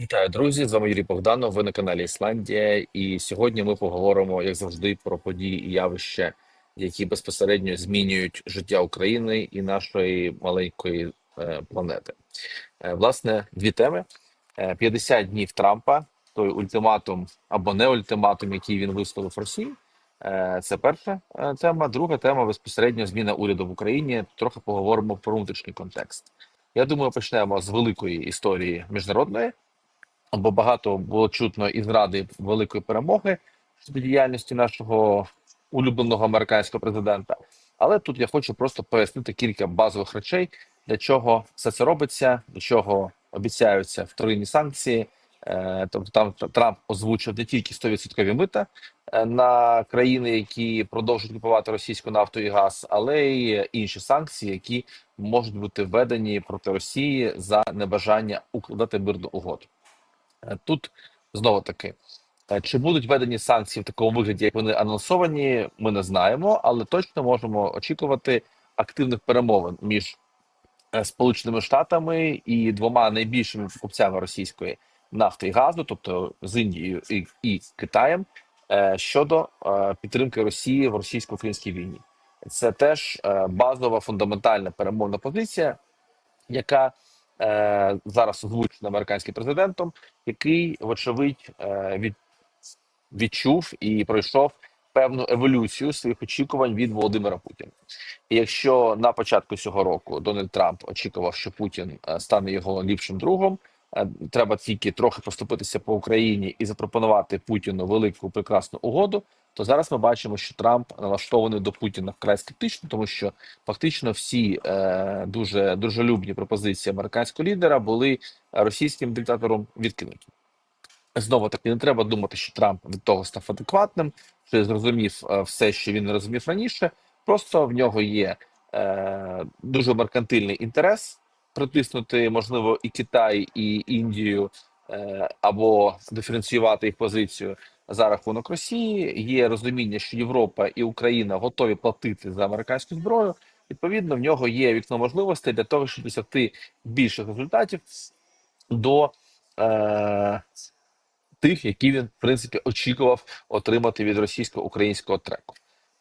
Вітаю, друзі! З вами Юрій Богданов. Ви на каналі Ісландія. І сьогодні ми поговоримо, як завжди, про події і явища, які безпосередньо змінюють життя України і нашої маленької е, планети. Е, власне, дві теми: Е, 50 днів Трампа, той ультиматум або не ультиматум, який він висловив Росії. Е, Це перша е, тема. Друга тема безпосередньо зміна уряду в Україні. Трохи поговоримо про внутрішній контекст. Я думаю, почнемо з великої історії міжнародної бо багато було чутно і зради великої перемоги щодо діяльності нашого улюбленого американського президента. Але тут я хочу просто пояснити кілька базових речей, для чого все це робиться, для чого обіцяються вторинні санкції. Е, Тобто там Трамп озвучив не тільки 100% мита е, на країни, які продовжують купувати російську нафту і газ, але й інші санкції, які можуть бути введені проти Росії за небажання укладати мирну угоду. Е, Тут знову таки, е, чи будуть введені санкції в такому вигляді, як вони анонсовані, ми не знаємо, але точно можемо очікувати активних перемовин між е, Сполученими Штатами і двома найбільшими покупцями російської нафти і газу, тобто з Індією і, і Китаєм, щодо підтримки Росії в російсько-українській війні. Це теж базова фундаментальна перемовна позиція, яка е, зараз озвучена американським президентом, який, вочевидь, е, від, відчув і пройшов певну еволюцію своїх очікувань від Володимира Путіна. І якщо на початку цього року Дональд Трамп очікував, що Путін е, стане його ліпшим другом, треба тільки трохи поступитися по Україні і запропонувати Путіну велику прекрасну угоду. То зараз ми бачимо, що Трамп налаштований до Путіна вкрай скептично, тому що фактично всі е, дуже дружелюбні пропозиції американського лідера були російським диктатором відкинуті. Знову таки не треба думати, що Трамп від того став адекватним, що зрозумів е, все, що він розумів раніше. Просто в нього є е, дуже меркантильний інтерес притиснути, можливо, і Китай, і Індію е, або диференціювати їх позицію за рахунок Росії. Є розуміння, що Європа і Україна готові платити за американську зброю. Відповідно, в нього є вікно можливостей для того, щоб досягти більших результатів до е, тих, які він в принципі очікував отримати від російсько-українського треку.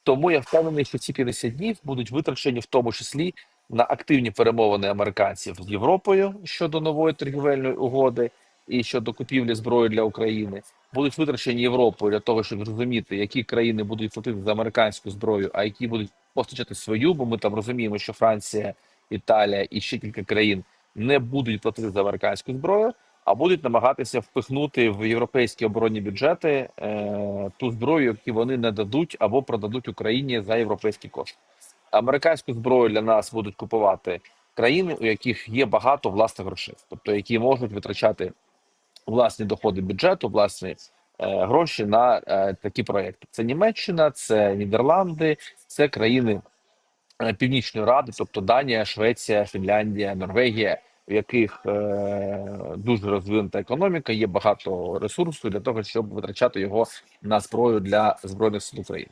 Тому я впевнений, що ці 50 днів будуть витрачені в тому числі на активні перемовини американців з Європою щодо нової торгівельної угоди і щодо купівлі зброї для України. Будуть витрачені Європою для того, щоб зрозуміти, які країни будуть платити за американську зброю, а які будуть постачати свою. Бо ми там розуміємо, що Франція, Італія і ще кілька країн не будуть платити за американську зброю, а будуть намагатися впихнути в європейські оборонні бюджети е, ту зброю, яку вони не дадуть або продадуть Україні за європейські кошти. Американську зброю для нас будуть купувати країни, у яких є багато власних грошей, тобто які можуть витрачати власні доходи бюджету, власні е, гроші на е, такі проекти. Це Німеччина, це Нідерланди, це країни е, Північної Ради, тобто Данія, Швеція, Фінляндія, Норвегія, в яких е, дуже розвинута економіка, є багато ресурсу для того, щоб витрачати його на зброю для збройних сил України.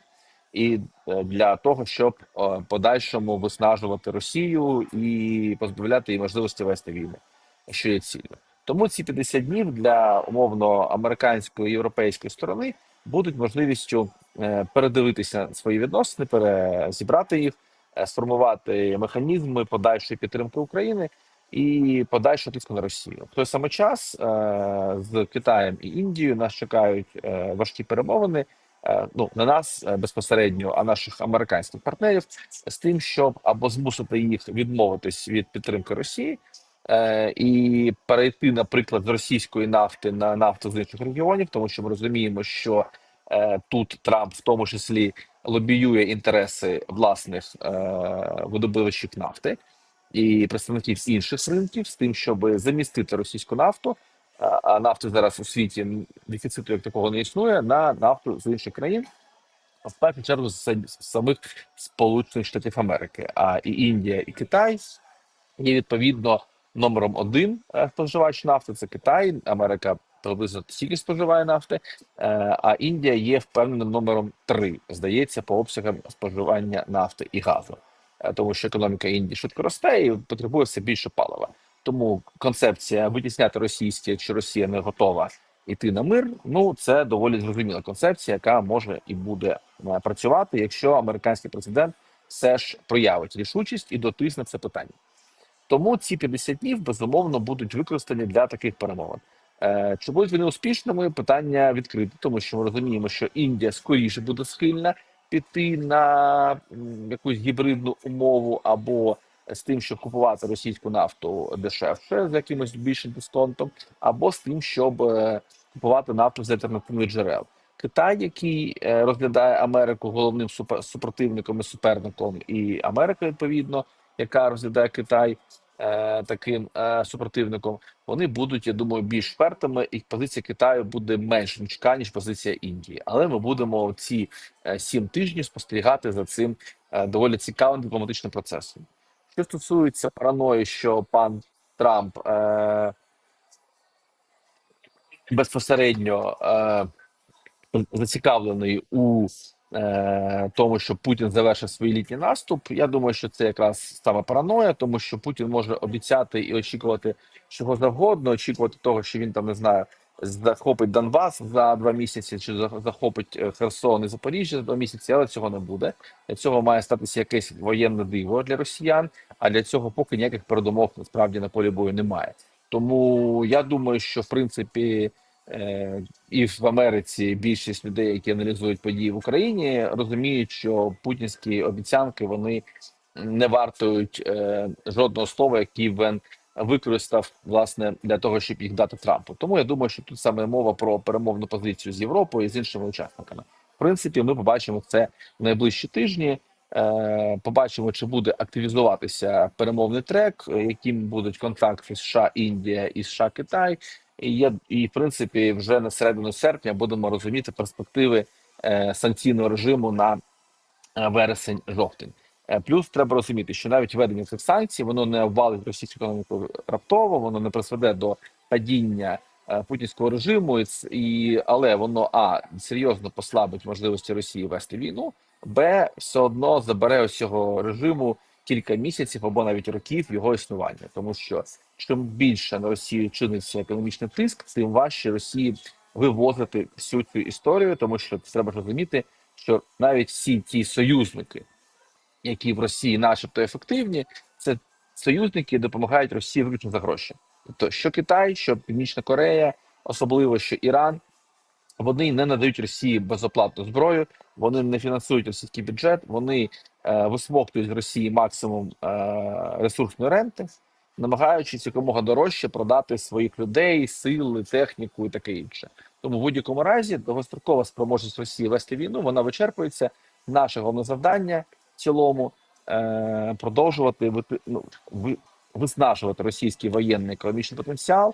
І е, для того, щоб е, подальшому виснажувати Росію і позбавляти її можливості вести війну, що є ціллю. Тому ці 50 днів для умовно американської європейської сторони будуть можливістю е, передивитися свої відносини, перезібрати їх, е, сформувати механізми подальшої підтримки України і подальшого тиску на Росію. В той самий час е, з Китаєм і Індією нас чекають важкі перемовини. Ну на нас безпосередньо, а наших американських партнерів з тим, щоб або змусити їх відмовитись від підтримки Росії, е, і перейти, наприклад, з російської нафти на нафту з інших регіонів, тому що ми розуміємо, що е, тут Трамп в тому числі лобіює інтереси власних е, видобувачів нафти і представників інших ринків з тим, щоб замістити російську нафту. А а нафти зараз у світі дефіциту як такого не існує на нафту з інших країн, в першу чергу з самих Сполучених Штатів Америки. А і Індія, і Китай є відповідно номером один е, споживач нафти. Це Китай, Америка приблизно стільки споживає нафти, е, а Індія є впевненим номером три, здається, по обсягам споживання нафти і газу, Е, тому що економіка Індії швидко росте і потребує все більше палива. Тому концепція витісняти російське, якщо Росія не готова йти на мир. Ну це доволі зрозуміла концепція, яка може і буде працювати, якщо американський президент все ж проявить рішучість і дотисне це питання. Тому ці 50 днів безумовно будуть використані для таких перемовин. Е, Чи будуть вони успішними? Питання відкрите, тому що ми розуміємо, що Індія скоріше буде схильна піти на якусь гібридну умову або з тим, щоб купувати російську нафту дешевше з якимось більшим дисконтом, або з тим, щоб е, купувати нафту з альтернативних джерел. Китай, який е, розглядає Америку головним супротивником і суперником, і Америка, відповідно, яка розглядає Китай е, таким е, супротивником, вони будуть, я думаю, більш впертими, і позиція Китаю буде менш нічка, ніж позиція Індії. Але ми будемо ці е, сім тижнів спостерігати за цим е, доволі цікавим дипломатичним процесом. Що стосується параної, що пан Трамп е, безпосередньо е, зацікавлений у тому, що Путін завершив свій літній наступ. Я думаю, що це якраз саме параноя, тому що Путін може обіцяти і очікувати чого завгодно, очікувати того, що він там не знаю. Захопить Донбас за два місяці, чи за- захопить е, Херсон і Запоріжжя за два місяці, але цього не буде. Для цього має статися якесь воєнне диво для росіян. А для цього поки ніяких передумов насправді на полі бою немає. Тому я думаю, що в принципі е, і в Америці більшість людей, які аналізують події в Україні, розуміють, що путінські обіцянки вони не вартують е, жодного слова, який він використав власне для того, щоб їх дати Трампу. Тому я думаю, що тут саме мова про перемовну позицію з Європою і з іншими учасниками. В принципі, ми побачимо це в найближчі тижні. Е, побачимо, чи буде активізуватися перемовний трек, е, яким будуть контакти США, Індія і США Китай. І є і в принципі вже на середину серпня будемо розуміти перспективи е, санкційного режиму на е, вересень-жовтень. Е, Плюс треба розуміти, що навіть введення цих санкцій воно не обвалить російську економіку раптово, воно не призведе до падіння е, путінського режиму, і, але воно а серйозно послабить можливості Росії вести війну, б все одно забере ось цього режиму кілька місяців або навіть років його існування, тому що чим більше на Росію чиниться економічний тиск, тим важче Росії вивозити всю цю історію, тому що треба розуміти, що навіть всі ті союзники, які в Росії, начебто, ефективні, це союзники допомагають Росії виключно за гроші. Тобто, що Китай, що Північна Корея, особливо що Іран, вони не надають Росії безоплатну зброю, вони не фінансують російський бюджет, вони е, висмоктують Росії максимум е, ресурсної ренти, намагаючись якомога дорожче продати своїх людей, сили, техніку і таке інше. Тому в будь-якому разі довгострокова спроможність Росії вести війну вона вичерпується. Наше головне завдання в цілому е, продовжувати ну, ви- виснажувати російський воєнний економічний потенціал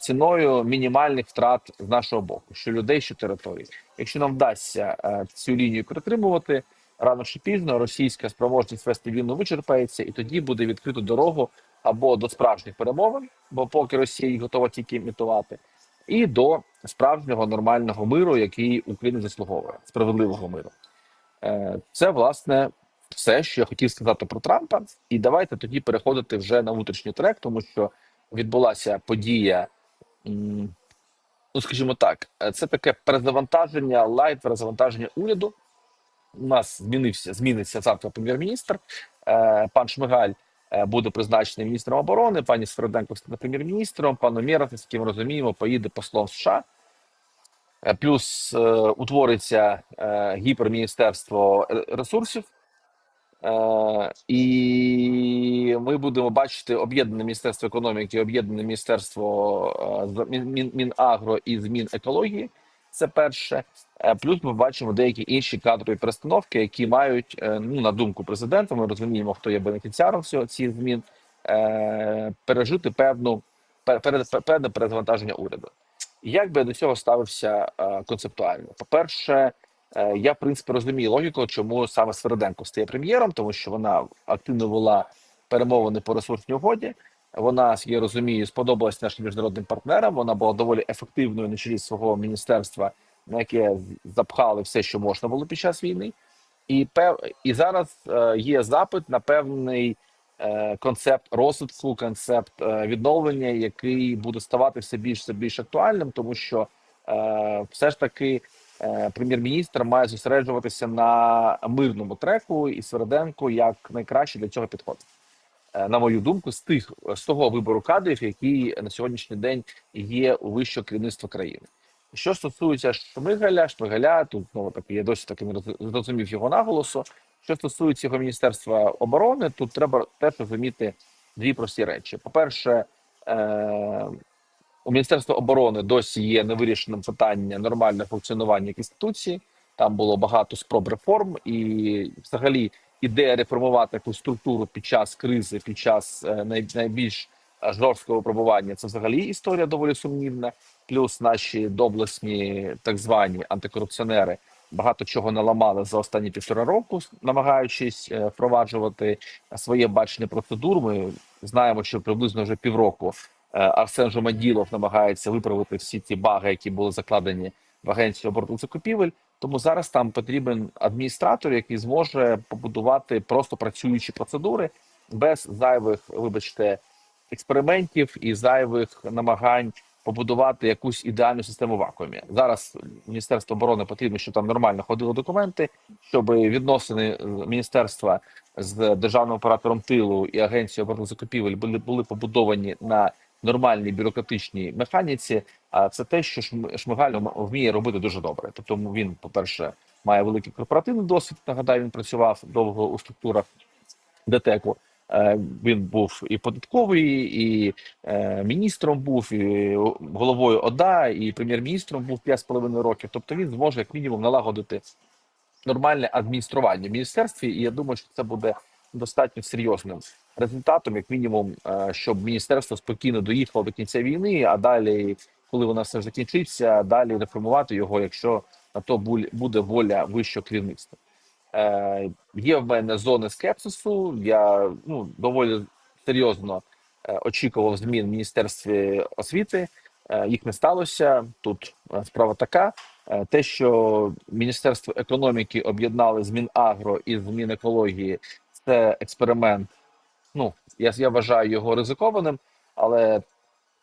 ціною мінімальних втрат з нашого боку, що людей, що територій. Якщо нам вдасться е, цю лінію притримувати, рано чи пізно російська спроможність вести війну вичерпається, і тоді буде відкрито дорогу або до справжніх перемовин, бо поки Росія їх готова тільки імітувати, і до справжнього нормального миру, який Україна заслуговує, справедливого миру. Е, Це власне все, що я хотів сказати про Трампа. І давайте тоді переходити вже на внутрішній трек, тому що відбулася подія. Ну, скажімо так, е, це таке перезавантаження, лайт перезавантаження уряду. У нас змінився зміниться завтра прем'єр-міністр. Е, Пан Шмигаль е, буде призначений міністром оборони. Пані Сверденко стане прем'єр-міністром. Пан Омєров, з ким розуміємо, поїде послом США. Плюс утвориться гіперміністерство ресурсів. Е, і ми будемо бачити об'єднане міністерство економіки, об'єднане міністерство е, Мін- Мін- Мінагро і змін екології. Це перше. Е, Плюс ми бачимо деякі інші кадрові перестановки, які мають е, ну на думку президента. Ми розуміємо, хто є бенефіціаром всього цих змін, пережити певну певне перезавантаження уряду. Як би до цього ставився концептуально? По перше, Я, в принципі, розумію логіку, чому саме Свериденко стає прем'єром, тому що вона активно вела перемовини по ресурсній угоді. Вона, я розумію, сподобалась нашим міжнародним партнерам. Вона була доволі ефективною на чолі свого міністерства, на яке запхали все, що можна було під час війни. І пев... і зараз е, є запит на певний е, концепт розвитку, концепт е, відновлення, який буде ставати все більш все більш актуальним, тому що е, все ж таки е, прем'єр-міністр має зосереджуватися на мирному треку, і Свериденко як найкраще для цього підходить. Е, На мою думку, з тих з того вибору кадрів, який на сьогоднішній день є у вищого керівництва країни. Що стосується Шмигаля, Шмигаля, тут знову таки я досі таки не його наголосу. Що стосується його міністерства оборони, тут треба теж розуміти дві прості речі. По-перше, е- у Міністерства оборони досі є невирішеним питання нормального функціонування інституції. Там було багато спроб реформ, і взагалі ідея реформувати якусь структуру під час кризи, під час е, найбільш е, жорсткого випробування, це взагалі історія доволі сумнівна. Плюс наші доблесні так звані антикорупціонери багато чого наламали за останні півтора року, намагаючись е, впроваджувати своє бачення процедур. Ми знаємо, що приблизно вже півроку Арсен Жомаділов намагається виправити всі ці баги, які були закладені в агенцію оборонних закупівель. Тому зараз там потрібен адміністратор, який зможе побудувати просто працюючі процедури без зайвих, вибачте, експериментів і зайвих намагань побудувати якусь ідеальну систему в вакуумі. Зараз Міністерство оборони потрібно, щоб там нормально ходили документи, щоб відносини е, міністерства з державним оператором тилу і агенцією оборонних закупівель були, були побудовані на нормальній бюрократичній механіці. А це те, що Шм- Шмигаль вміє робити дуже добре. Тобто він, по-перше, має великий корпоративний досвід. Нагадаю, він працював довго у структурах ДТЕКу. Е, Він був і податковий, і е, міністром був, і головою ОДА, і прем'єр-міністром був 5,5 років. Тобто він зможе як мінімум налагодити нормальне адміністрування в міністерстві. І я думаю, що це буде достатньо серйозним результатом, як мінімум, е, щоб міністерство спокійно доїхало до кінця війни, а далі, коли вона все закінчиться, далі реформувати його, якщо на то буде воля вищого керівництва. Е, є в мене зони скепсису. Я ну доволі серйозно е, очікував змін в міністерстві освіти. Е, їх не сталося. Тут справа така: те, що Міністерство економіки об'єднали з Мінагро і з Мінекології, це експеримент. Ну я, я вважаю його ризикованим, але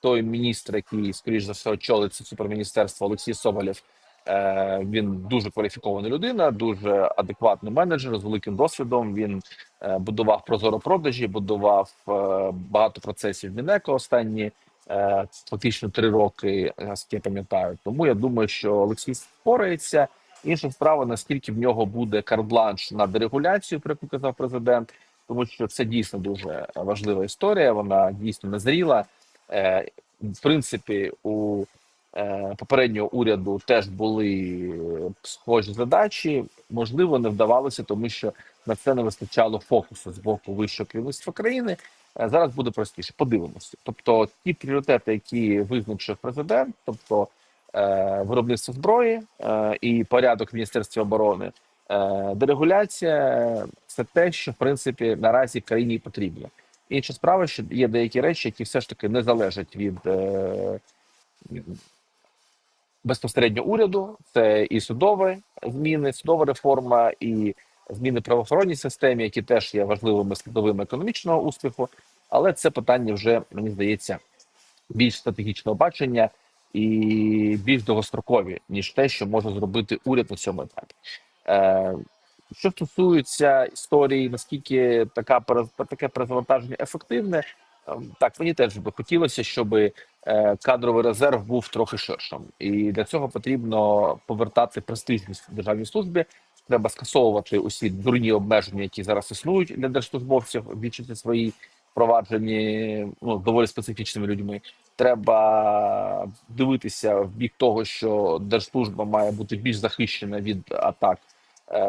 той міністр, який скоріш за все очолить суперміністерство Олексій Соболєв, Е, він дуже кваліфікована людина, дуже адекватний менеджер з великим досвідом. Він е, будував прозоро продажі, будував е, багато процесів в Мінеко останні фактично три роки, наскільки я пам'ятаю. Тому я думаю, що Олексій впорається. Інша справа, наскільки в нього буде карт-бланш на дерегуляцію, про яку казав президент, тому що це дійсно дуже важлива історія. Вона дійсно назріла. Е, в принципі, у е, попереднього уряду теж були схожі задачі. Можливо, не вдавалося, тому що на це не вистачало фокусу з боку вищого керівництва країни. Е, Зараз буде простіше. Подивимося. Тобто, ті пріоритети, які визначив президент, тобто виробництво зброї і порядок в міністерстві оборони, дерегуляція це те, що в принципі наразі країні потрібно. Інша справа, що є деякі речі, які все ж таки не залежать від е, безпосередньо уряду. Це і судові зміни, судова реформа, і зміни правоохоронній системі, які теж є важливими складовими економічного успіху. Але це питання вже мені здається більш стратегічного бачення і більш довгострокові, ніж те, що може зробити уряд на цьому етапі. Е, що стосується історії, наскільки така таке перезавантаження ефективне, ем, так мені теж би хотілося, щоб е, кадровий резерв був трохи ширшим, і для цього потрібно повертати престижність в державній службі. Треба скасовувати усі дурні обмеження, які зараз існують для держслужбовців, більшості своїй впроваджені ну доволі специфічними людьми. Треба дивитися в бік того, що держслужба має бути більш захищена від атак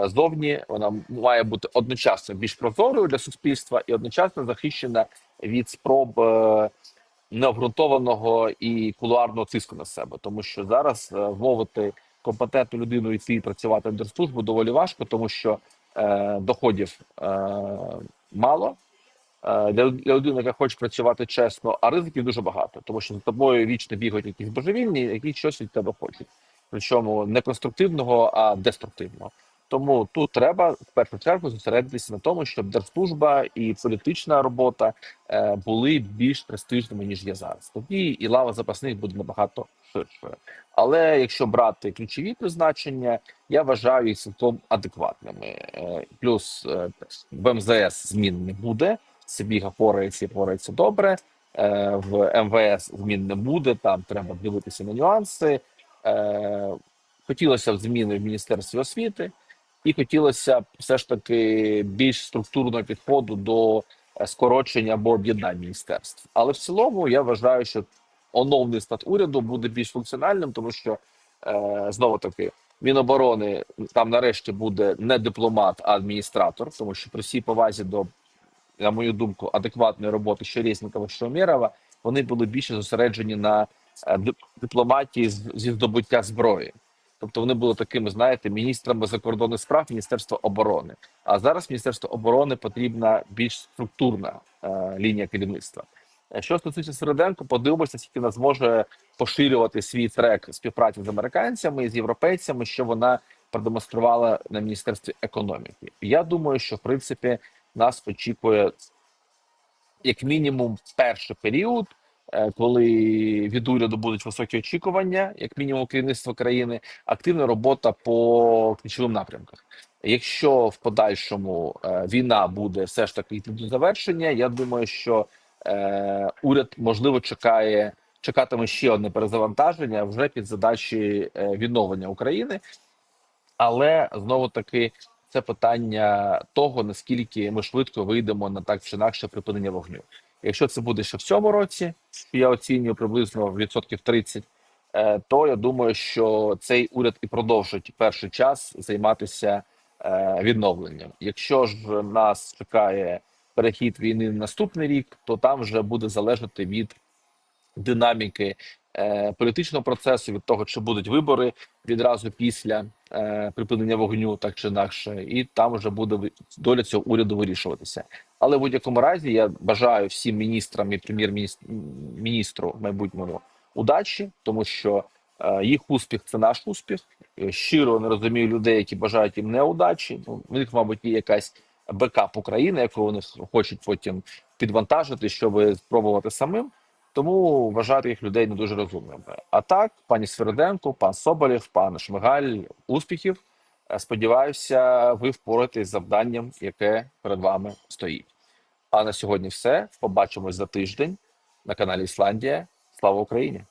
зовні. Вона має бути одночасно більш прозорою для суспільства і одночасно захищена від спроб е, необґрунтованого і кулуарного тиску на себе, тому що зараз е, вмовити компетентну людину йти працювати в держслужбу доволі важко, тому що е, доходів е, мало. Е, для людини, яка хоче працювати чесно, а ризиків дуже багато, тому що за тобою вічно бігають якісь божевільні, які щось від тебе хочуть. Причому не конструктивного, а деструктивного. Тому тут треба в першу чергу зосередитися на тому, щоб держслужба і політична робота е, були більш престижними ніж є зараз. Тоді і лава запасних буде набагато ширшою. Але якщо брати ключові призначення, я вважаю їх цілком адекватними. Е, Плюс е, в МЗС змін не буде. Сибіга порається порається добре. В МВС змін не буде. Там треба дивитися на нюанси. Хотілося б зміни в міністерстві освіти, і хотілося б все ж таки більш структурного підходу до е, скорочення або об'єднань міністерств. Але в цілому я вважаю, що оновний склад уряду буде більш функціональним, тому що е, знову таки Міноборони там нарешті буде не дипломат, а адміністратор, тому що при всій повазі до, на мою думку, адекватної роботи що Резнікова, що Умєрова, вони були більше зосереджені на е, дипломатії зі здобуття зброї. Тобто вони були такими, знаєте, міністрами закордонних справ Міністерства оборони. А зараз Міністерству оборони потрібна більш структурна е, лінія керівництва. Е, Що стосується Середенко, подивимося, скільки вона зможе поширювати свій трек співпраці з американцями і з європейцями, що вона продемонструвала на міністерстві економіки. Я думаю, що в принципі нас очікує як мінімум перший період, коли від уряду будуть високі очікування, як мінімум керівництва країни, активна робота по ключовим напрямках. Якщо в подальшому е, війна буде все ж таки йти до завершення, я думаю, що е, уряд можливо чекає. Чекатиме ще одне перезавантаження вже під задачі е, відновлення України, але знову таки це питання того, наскільки ми швидко вийдемо на так чи інакше припинення вогню. Якщо це буде ще в цьому році, я оцінюю приблизно відсотків 30, е, то я думаю, що цей уряд і продовжить перший час займатися е, відновленням. Якщо ж нас чекає перехід війни на наступний рік, то там вже буде залежати від динаміки політичного процесу, від того, чи будуть вибори відразу після е, припинення вогню, так чи інакше, і там вже буде доля цього уряду вирішуватися. Але в будь-якому разі я бажаю всім міністрам і прем'єр-міністру майбутньому удачі, тому що е, їх успіх це наш успіх. Е, Щиро не розумію людей, які бажають їм неудачі. Ну, в них, мабуть, є якась бекап України, яку вони хочуть потім підвантажити, щоб спробувати самим. Тому вважати їх людей не дуже розумними. А так, пані Свериденко, пан Соболєв, пан Шмигаль, успіхів. Е, Сподіваюся, ви впораєтесь з завданням, яке перед вами стоїть. А на сьогодні все. Побачимось за тиждень на каналі Ісландія. Слава Україні!